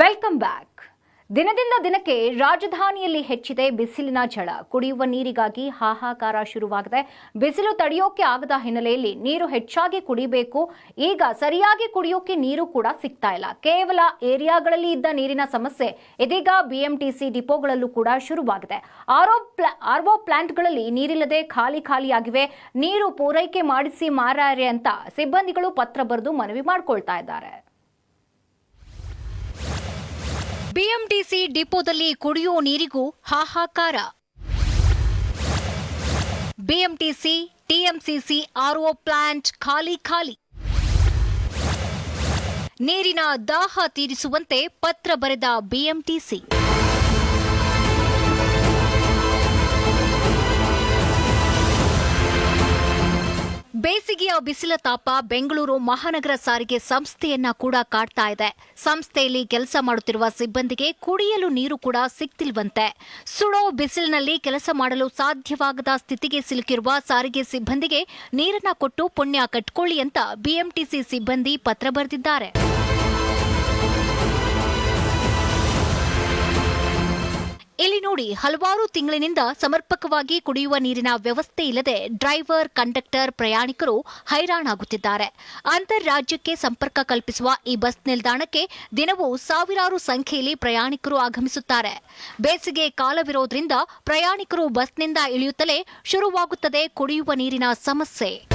Welcome back. ದಿನದಿಂದ ದಿನಕ್ಕೆ ರಾಜಧಾನಿಯಲ್ಲಿ ಹೆಚ್ಚಿದೆ ಬಿಸಿಲಿನ ಝಳ. ಕುಡಿಯುವ ನೀರಿಗಾಗಿ ಹಾಹಾಕಾರ ಶುರುವಾಗಿದೆ. ಬಿಸಿಲು ತಡೆಯೋಕೆ ಆಗದ ಹಿನ್ನೆಲೆಯಲ್ಲಿ ನೀರು ಹೆಚ್ಚಾಗಿ ಕುಡಿಬೇಕು. ಈಗ ಸರಿಯಾಗಿ ಕುಡಿಯೋಕೆ ನೀರು ಕೂಡ ಸಿಗ್ತಾ ಇಲ್ಲ. ಕೇವಲ ಏರಿಯಾಗಳಲ್ಲಿ ಇದ್ದ ನೀರಿನ ಸಮಸ್ಯೆ ಇದೀಗ ಬಿಎಂಟಿಸಿ ಡಿಪೋಗಳಲ್ಲೂ ಕೂಡ ಶುರುವಾಗಿದೆ. ಆರೋ ಆರ್ಒ ಪ್ಲಾಂಟ್ಗಳಲ್ಲಿ ನೀರಿಲ್ಲದೆ ಖಾಲಿ ಖಾಲಿಯಾಗಿವೆ. ನೀರು ಪೂರೈಕೆ ಮಾಡಿಸಿ ಮಾರಾರೆ ಅಂತ ಸಿಬ್ಬಂದಿಗಳು ಪತ್ರ ಬರೆದು ಮನವಿ ಮಾಡ್ಕೊಳ್ತಾ ಇದ್ದಾರೆ. ಬಿಎಂಟಿಸಿ ಡಿಪೋದಲ್ಲಿ ಕುಡಿಯುವ ನೀರಿಗೂ ಹಾಹಾಕಾರ. ಬಿಎಂಟಿಸಿ, ಟಿಎಂಸಿಸಿ ಆರ್ಒ ಪ್ಲಾಂಟ್ ಖಾಲಿ ಖಾಲಿ. ನೀರಿನ ದಾಹ ತೀರಿಸುವಂತೆ ಪತ್ರ ಬರೆದ ಬಿಎಂಟಿಸಿ. ಬೇಸಿಗೆಯ ಬಿಸಿಲ ತಾಪ ಬೆಂಗಳೂರು ಮಹಾನಗರ ಸಾರಿಗೆ ಸಂಸ್ಥೆಯನ್ನ ಕೂಡ ಕಾಡ್ತಾ ಇದೆ. ಸಂಸ್ಥೆಯಲ್ಲಿ ಕೆಲಸ ಮಾಡುತ್ತಿರುವ ಸಿಬ್ಬಂದಿಗೆ ಕುಡಿಯಲು ನೀರು ಕೂಡ ಸಿಗ್ತಿಲ್ವಂತೆ. ಸುಡೋ ಬಿಸಿಲಿನಲ್ಲಿ ಕೆಲಸ ಮಾಡಲು ಸಾಧ್ಯವಾಗದ ಸ್ಥಿತಿಗೆ ಸಿಲುಕಿರುವ ಸಾರಿಗೆ ಸಿಬ್ಬಂದಿಗೆ ನೀರನ್ನ ಕೊಟ್ಟು ಪುಣ್ಯ ಕಟ್ಕೊಳ್ಳಿ ಅಂತ ಬಿಎಂಟಿಸಿ ಸಿಬ್ಬಂದಿ ಪತ್ರ ಬರೆದಿದ್ದಾರೆ. ನೋಡಿ ಹಲವಾರು ತಿಂಗಳಿನಿಂದ ಸಮರ್ಪಕವಾಗಿ ಕುಡಿಯುವ ನೀರಿನ ವ್ಯವಸ್ಥೆ ಇಲ್ಲದೆ ಡ್ರೈವರ್, ಕಂಡಕ್ಟರ್, ಪ್ರಯಾಣಿಕರು ಹೈರಾಣಾಗುತ್ತಿದ್ದಾರೆ. ಅಂತಾರಾಜ್ಯಕ್ಕೆ ಸಂಪರ್ಕ ಕಲ್ಪಿಸುವ ಈ ಬಸ್ ನಿಲ್ದಾಣಕ್ಕೆ ದಿನವೂ ಸಾವಿರಾರು ಸಂಖ್ಯೆಯಲ್ಲಿ ಪ್ರಯಾಣಿಕರು ಆಗಮಿಸುತ್ತಾರೆ. ಬೇಸಿಗೆ ಕಾಲವಿರೋದ್ರಿಂದ ಪ್ರಯಾಣಿಕರು ಬಸ್ನಿಂದ ಇಳಿಯುತ್ತಲೇ ಶುರುವಾಗುತ್ತದೆ ಕುಡಿಯುವ ನೀರಿನ ಸಮಸ್ಯೆ.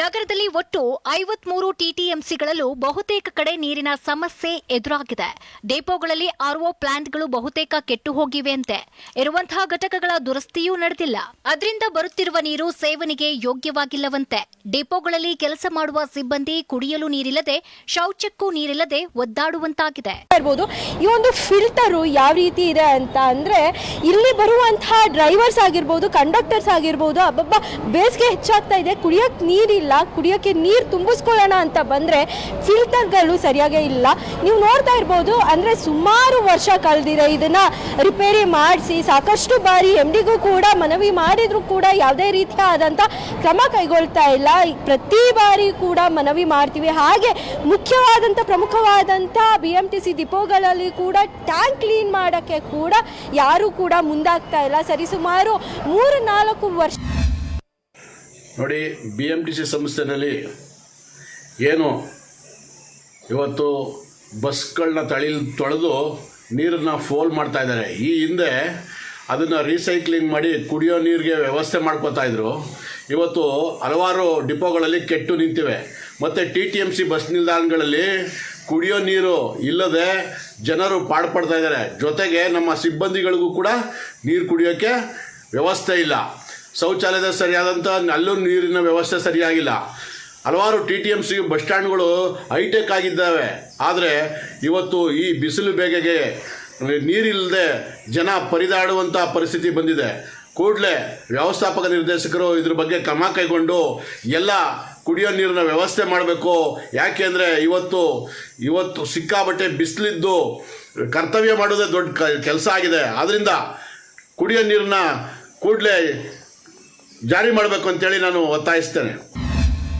ನಗರದಲ್ಲಿ ಒಟ್ಟು ಐವತ್ಮೂರು ಟಿಟಿಎಂಸಿಗಳಲ್ಲೂ ಬಹುತೇಕ ಕಡೆ ನೀರಿನ ಸಮಸ್ಯೆ ಎದುರಾಗಿದೆ. ಡಿಪೋಗಳಲ್ಲಿ ಆರ್ಒ ಪ್ಲಾಂಟ್ಗಳು ಬಹುತೇಕ ಕೆಟ್ಟು ಹೋಗಿವೆ ಅಂತೆ ಇರುವಂತಹ ಘಟಕಗಳ ದುರಸ್ತಿಯೂ ನಡೆದಿಲ್ಲ. ಅದರಿಂದ ಬರುತ್ತಿರುವ ನೀರು ಸೇವನೆಗೆ ಯೋಗ್ಯವಾಗಿಲ್ಲವಂತೆ. ಡಿಪೋಗಳಲ್ಲಿ ಕೆಲಸ ಮಾಡುವ ಸಿಬ್ಬಂದಿ ಕುಡಿಯಲು ನೀರಿಲ್ಲದೆ, ಶೌಚಕ್ಕೂ ನೀರಿಲ್ಲದೆ ಒದ್ದಾಡುವಂತಾಗಿದೆ. ಈ ಒಂದು ಫಿಲ್ಟರ್ ಯಾವ ರೀತಿ ಇದೆ ಅಂತ ಅಂದ್ರೆ, ಇಲ್ಲಿ ಬರುವಂತಹ ಡ್ರೈವರ್ಸ್ ಆಗಿರ್ಬೋದು, ಕಂಡಕ್ಟರ್ಸ್ ಆಗಿರ್ಬೋದು, ಅಬ್ಬಬ್ಬ, ಬೇಸಿಗೆ ಹೆಚ್ಚಾಗ್ತಾ ಇದೆ. ಕುಡಿಯಕ್ಕೆ ನೀರಿಲ್ಲ. ಕುಡಿಯೋಕ್ಕೆ ನೀರು ತುಂಬಿಸ್ಕೊಳ್ಳೋಣ ಅಂತ ಬಂದರೆ ಫಿಲ್ಟರ್ಗಳು ಸರಿಯಾಗೇ ಇಲ್ಲ. ನೀವು ನೋಡ್ತಾ ಇರ್ಬೋದು, ಅಂದರೆ ಸುಮಾರು ವರ್ಷ ಕಳೆದಿದೆ ಇದನ್ನು ರಿಪೇರಿ ಮಾಡಿಸಿ, ಸಾಕಷ್ಟು ಬಾರಿ ಎಂ ಡಿಗೂ ಕೂಡ ಮನವಿ ಮಾಡಿದರೂ ಕೂಡ ಯಾವುದೇ ರೀತಿಯ ಆದಂಥ ಕ್ರಮ ಕೈಗೊಳ್ತಾ ಇಲ್ಲ. ಪ್ರತಿ ಬಾರಿ ಕೂಡ ಮನವಿ ಮಾಡ್ತೀವಿ. ಹಾಗೆ ಮುಖ್ಯವಾದಂಥ ಪ್ರಮುಖವಾದಂಥ ಬಿ ಎಂ ಸಿ ಡಿಪೋಗಳಲ್ಲಿ ಕೂಡ ಟ್ಯಾಂಕ್ ಕ್ಲೀನ್ ಮಾಡೋಕ್ಕೆ ಕೂಡ ಯಾರೂ ಕೂಡ ಮುಂದಾಗ್ತಾ ಇಲ್ಲ. ಸರಿಸುಮಾರು ಮೂರು ನಾಲ್ಕು ವರ್ಷ ನೋಡಿ ಬಿ ಎಂ ಟಿ ಸಿ ಸಂಸ್ಥೆನಲ್ಲಿ ಏನು ಇವತ್ತು ಬಸ್ಗಳನ್ನ ತಳಿ ತೊಳೆದು ನೀರನ್ನು ಫೋಲ್ ಮಾಡ್ತಾ ಇದ್ದಾರೆ. ಈ ಹಿಂದೆ ಅದನ್ನು ರೀಸೈಕ್ಲಿಂಗ್ ಮಾಡಿ ಕುಡಿಯೋ ನೀರಿಗೆ ವ್ಯವಸ್ಥೆ ಮಾಡ್ಕೋತಾ ಇದ್ರು. ಇವತ್ತು ಹಲವಾರು ಡಿಪೋಗಳಲ್ಲಿ ಕೆಟ್ಟು ನಿಂತಿವೆ. ಮತ್ತು T T M C bus ನಿಲ್ದಾಣಗಳಲ್ಲಿ ಕುಡಿಯೋ ನೀರು ಇಲ್ಲದೆ ಜನರು ಪಾಡ್ಪಡ್ತಾ ಇದ್ದಾರೆ. ಜೊತೆಗೆ ನಮ್ಮ ಸಿಬ್ಬಂದಿಗಳಿಗೂ ಕೂಡ ನೀರು ಕುಡಿಯೋಕ್ಕೆ ವ್ಯವಸ್ಥೆ ಇಲ್ಲ. ಶೌಚಾಲಯದ ಸರಿಯಾದಂಥ ಅಲ್ಲೂ ನೀರಿನ ವ್ಯವಸ್ಥೆ ಸರಿಯಾಗಿಲ್ಲ. ಹಲವಾರು T T M C bus ಸ್ಟ್ಯಾಂಡ್ಗಳು high tech ಆಗಿದ್ದಾವೆ. ಆದರೆ ಇವತ್ತು ಈ ಬಿಸಿಲು ಬೇಗೆಗೆ ನೀರಿಲ್ಲದೆ ಜನ ಪರಿದಾಡುವಂಥ ಪರಿಸ್ಥಿತಿ ಬಂದಿದೆ. ಕೂಡಲೇ ವ್ಯವಸ್ಥಾಪಕ ನಿರ್ದೇಶಕರು ಇದ್ರ ಬಗ್ಗೆ ಕ್ರಮ ಕೈಗೊಂಡು ಎಲ್ಲ ಕುಡಿಯೋ ನೀರಿನ ವ್ಯವಸ್ಥೆ ಮಾಡಬೇಕು. ಯಾಕೆಂದರೆ ಇವತ್ತು ಇವತ್ತು ಸಿಕ್ಕಾಬಟ್ಟೆ ಬಿಸಿಲಿದ್ದು ಕರ್ತವ್ಯ ಮಾಡೋದೇ ದೊಡ್ಡ ಕೆಲಸ ಆಗಿದೆ. ಆದ್ದರಿಂದ ಕುಡಿಯೋ ನೀರನ್ನ ಕೂಡಲೇ ಜಾರಿ ಮಾಡಬೇಕು ಅಂತೇಳಿ ನಾನು ಒತ್ತಾಯಿಸ್ತೇನೆ.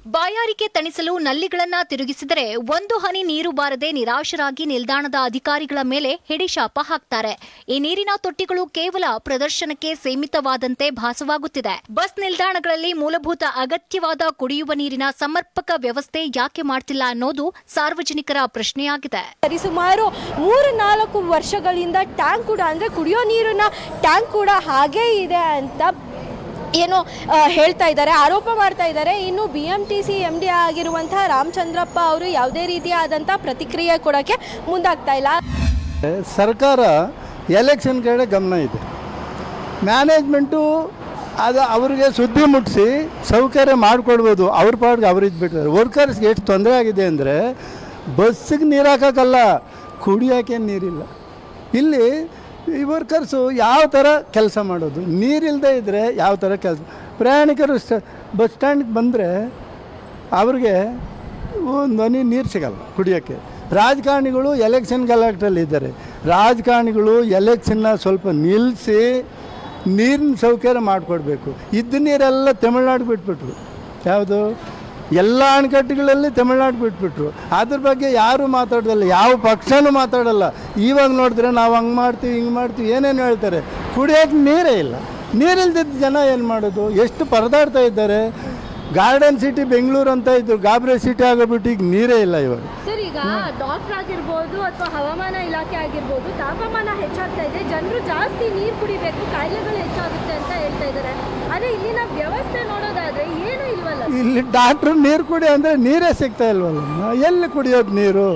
ಬಾಯಾರಿಕೆ ತಣಿಸಲು ನಲ್ಲಿಗಳನ್ನ ತಿರುಗಿಸಿದರೆ ಒಂದು ಹನಿ ನೀರು ಬಾರದೆ ನಿರಾಶರಾಗಿ ನಿಲ್ದಾಣದ ಅಧಿಕಾರಿಗಳ ಮೇಲೆ ಹಿಡಿಶಾಪ ಹಾಕ್ತಾರೆ. ಈ ನೀರಿನ ತೊಟ್ಟಿಗಳು ಕೇವಲ ಪ್ರದರ್ಶನಕ್ಕೆ ಸೀಮಿತವಾದಂತೆ ಭಾಸವಾಗುತ್ತಿದೆ. ಬಸ್ ನಿಲ್ದಾಣಗಳಲ್ಲಿ ಮೂಲಭೂತ ಅಗತ್ಯವಾದ ಕುಡಿಯುವ ನೀರಿನ ಸಮರ್ಪಕ ವ್ಯವಸ್ಥೆ ಯಾಕೆ ಮಾಡ್ತಿಲ್ಲ ಅನ್ನೋದು ಸಾರ್ವಜನಿಕರ ಪ್ರಶ್ನೆಯಾಗಿದೆ. ಸರಿಸುಮಾರು ಮೂರು ನಾಲ್ಕು ವರ್ಷಗಳಿಂದ ಟ್ಯಾಂಕ್ ಕೂಡ ಅಂದ್ರೆ ಕುಡಿಯೋ ನೀರಿನ ಟ್ಯಾಂಕ್ ಕೂಡ ಹಾಗೇ ಇದೆ ಅಂತ ಏನು ಹೇಳ್ತಾ ಇದ್ದಾರೆ, ಆರೋಪ ಮಾಡ್ತಾ ಇದ್ದಾರೆ. ಇನ್ನು B M T C M D ಆಗಿರುವಂತಹ ರಾಮಚಂದ್ರಪ್ಪ ಅವರು ಯಾವುದೇ ರೀತಿಯಾದಂಥ ಪ್ರತಿಕ್ರಿಯೆ ಕೊಡೋಕ್ಕೆ ಮುಂದಾಗ್ತಾ ಇಲ್ಲ. ಸರ್ಕಾರ ಎಲೆಕ್ಷನ್ ಕಡೆ ಗಮನ ಇದೆ. ಮ್ಯಾನೇಜ್ಮೆಂಟು ಅದು ಅವರಿಗೆ ಸುದ್ದಿ ಮುಟ್ಟಿಸಿ ಸೌಕರ್ಯ ಮಾಡಿಕೊಡ್ಬೋದು. ಅವ್ರ ಪಾಡ್ಗೆ ಅವ್ರು ಬಿಟ್ಟಿದ್ದಾರೆ ವರ್ಕರ್ಸ್ಗೆ ಎಷ್ಟು ತೊಂದರೆ ಆಗಿದೆ ಅಂದರೆ ಬಸ್ಸಿಗೆ ನೀರು ಹಾಕೋಕ್ಕಲ್ಲ ಕುಡಿಯೋಕೆ ನೀರಿಲ್ಲ. ಇಲ್ಲಿ ಈ ವರ್ಕರ್ಸು ಯಾವ ಥರ ಕೆಲಸ ಮಾಡೋದು? ನೀರಿಲ್ಲದೆ ಇದ್ದರೆ ಯಾವ ಥರ ಕೆಲಸ? ಪ್ರಯಾಣಿಕರು ಸ್ಟ ಬಸ್ ಸ್ಟ್ಯಾಂಡ್ಗೆ ಬಂದರೆ ಅವ್ರಿಗೆ ಒಂದು ಹನಿ ನೀರು ಸಿಗಲ್ಲ ಕುಡಿಯೋಕ್ಕೆ. ರಾಜಕಾರಣಿಗಳು ಎಲೆಕ್ಷನ್ ಕಲೆಕ್ಟ್ರಲ್ಲಿ ಇದ್ದಾರೆ. ರಾಜಕಾರಣಿಗಳು ಎಲೆಕ್ಷನ್ನ ಸ್ವಲ್ಪ ನಿಲ್ಲಿಸಿ ನೀರಿನ ಸೌಕರ್ಯ ಮಾಡಿಕೊಡ್ಬೇಕು. ಇದ್ದ ನೀರೆಲ್ಲ ತಮಿಳ್ನಾಡು ಬಿಟ್ಬಿಟ್ರು. ಯಾವುದು? ಎಲ್ಲ ಅಣೆಕಟ್ಟುಗಳಲ್ಲಿ ತಮಿಳ್ನಾಡು ಬಿಟ್ಬಿಟ್ರು. ಅದ್ರ ಬಗ್ಗೆ ಯಾರೂ ಮಾತಾಡೋದಲ್ಲ. ಯಾವ ಪಕ್ಷನೂ ಮಾತಾಡಲ್ಲ. ಇವಾಗ ನೋಡಿದ್ರೆ ನಾವು ಹಂಗೆ ಮಾಡ್ತೀವಿ, ಹಿಂಗೆ ಮಾಡ್ತೀವಿ, ಏನೇನು ಹೇಳ್ತಾರೆ. ಕುಡಿಯೋಕೆ ನೀರೇ ಇಲ್ಲ. ನೀರಿಲ್ದಿದ್ದ ಜನ ಏನು ಮಾಡೋದು? ಎಷ್ಟು ಪರದಾಡ್ತಾ ಇದ್ದಾರೆ? ಗಾರ್ಡನ್ ಸಿಟಿ ಬೆಂಗಳೂರು ಅಂತ ಇದ್ರು. ಗಾಬರಿ ಸಿಟಿ ಆಗೋಬಿಟ್ಟು ಈಗ ನೀರೇ ಇಲ್ಲ ಇವಾಗ. ಸರ್ ಈಗ ಡಾಕ್ಟರ್ ಆಗಿರ್ಬೋದು ಅಥವಾ ಹವಾಮಾನ ಇಲಾಖೆ ಆಗಿರ್ಬೋದು ತಾಪಮಾನ ಹೆಚ್ಚಾಗ್ತಾ ಇದೆ. ಜನರು ಜಾಸ್ತಿ ನೀರು ಕುಡಿಬೇಕು ಕಾಯಿಲೆಗಳು ಹೆಚ್ಚಾಗುತ್ತೆ ಅಂತ ಹೇಳ್ತಾ ಇದ್ದಾರೆ. ಆದರೆ ಇಲ್ಲಿನ ವ್ಯವಸ್ಥೆ ನೋಡೋದಾದ್ರೆ ಏನು ಇಲ್ವಲ್ಲ ಇಲ್ಲಿ ಡಾಕ್ಟ್ರು ನೀರು ಕುಡಿ ಅಂದರೆ ನೀರೇ ಸಿಗ್ತಾ ಇಲ್ವಲ್ಲ? ಎಲ್ಲಿ ಕುಡಿಯೋದು ನೀರು?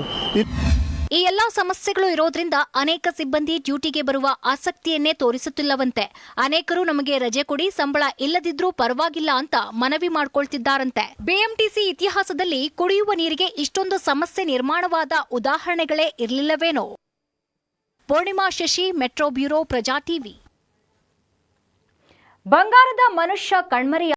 ಈ ಎಲ್ಲಾ ಸಮಸ್ಯೆಗಳು ಇರೋದ್ರಿಂದ ಅನೇಕ ಸಿಬ್ಬಂದಿ ಡ್ಯೂಟಿಗೆ ಬರುವ ಆಸಕ್ತಿಯನ್ನೇ ತೋರಿಸುತ್ತಿಲ್ಲವಂತೆ. ಅನೇಕರು ನಮಗೆ ರಜೆ ಕೊಡಿ, ಸಂಬಳ ಇಲ್ಲದಿದ್ರೂ ಪರವಾಗಿಲ್ಲ ಅಂತ ಮನವಿ ಮಾಡಿಕೊಳ್ತಿದ್ದಾರಂತೆ. ಬಿಎಂಟಿಸಿ ಇತಿಹಾಸದಲ್ಲಿ ಕುಡಿಯುವ ನೀರಿಗೆ ಇಷ್ಟೊಂದು ಸಮಸ್ಯೆ ನಿರ್ಮಾಣವಾದ ಉದಾಹರಣೆಗಳೇ ಇರಲಿಲ್ಲವೇನೋ? Poornima Shashi, metro bureau, Praja TV. ಬಂಗಾರದ ಮನುಷ್ಯ ಕಣ್ಮರೆಯ